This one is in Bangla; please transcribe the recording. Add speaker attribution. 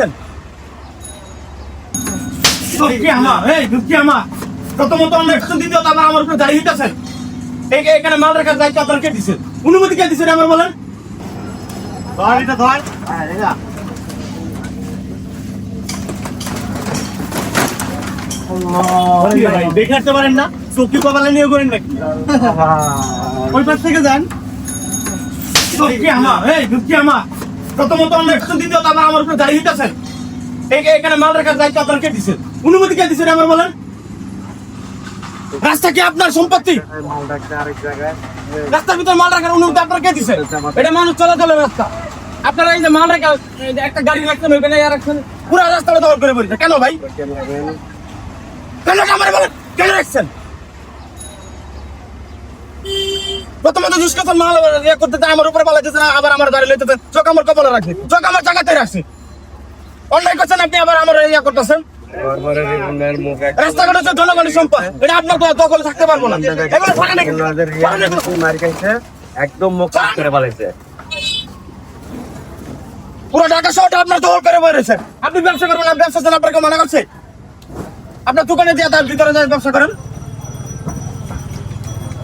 Speaker 1: রাখছেন প্রথমত আমরা দ্বিতীয়ত আবার আমার উপরে দাঁড়িয়ে দিতেছেন। এখানে মাল রাখার দায়িত্ব আপনার কে দিচ্ছেন অনুমতি কে দিচ্ছেন আমার বলেন। ধর এটা ধর। দেখে আসতে পারেন না? চোখি কপালে নিয়ে করেন নাকি? ওই পাশ থেকে যান। আমার? এই কি আমার। প্রথমত একশো দ্বিতীয়ত আবার আমার উপরে দাঁড়িয়ে দিতেছেন। এখানে মাল রাখার দায়িত্ব আপনার, কে দিচ্ছেন অনুমতি কে দিচ্ছেন আমার বলেন? রাস্তা কি আপনার সম্পত্তি? রাস্তার ভিতর মাল রাখার অনুমতি আপনার কে দিছে? এটা মানুষ চলাচলের রাস্তা। আপনারা এই যে মাল রাখা একটা গাড়ি রাখছেন, ওইখানে রাখছেন, পুরো রাস্তাটা দখল করে বলছে কেন ভাই? কেন আমার বলেন? কেন রাখছেন? প্রথমত মাল ইয়ে করতে আমার উপরে পালাইতেছে না আবার আমার গাড়ি লইতেছে। চোখ আমার কপালে রাখছে চোখ আমার জায়গাতে রাখছে অন্যায় করছেন আপনি আবার আমার ইয়া করতেছেন? রাস্তাঘাট হচ্ছে জনগণের সম্পদ এটা আপনার দখলে থাকতে পারব না। এগুলো থাকে নাকি?
Speaker 2: একদম মুখ করে পালাইছে।
Speaker 1: পুরো ঢাকা শহরটা আপনার দখল করে বেরিয়েছে আপনি ব্যবসা করবেন না ব্যবসা আপনাকে মানা করছে। আপনার দোকানে দিয়ে তার ভিতরে যায় ব্যবসা করেন।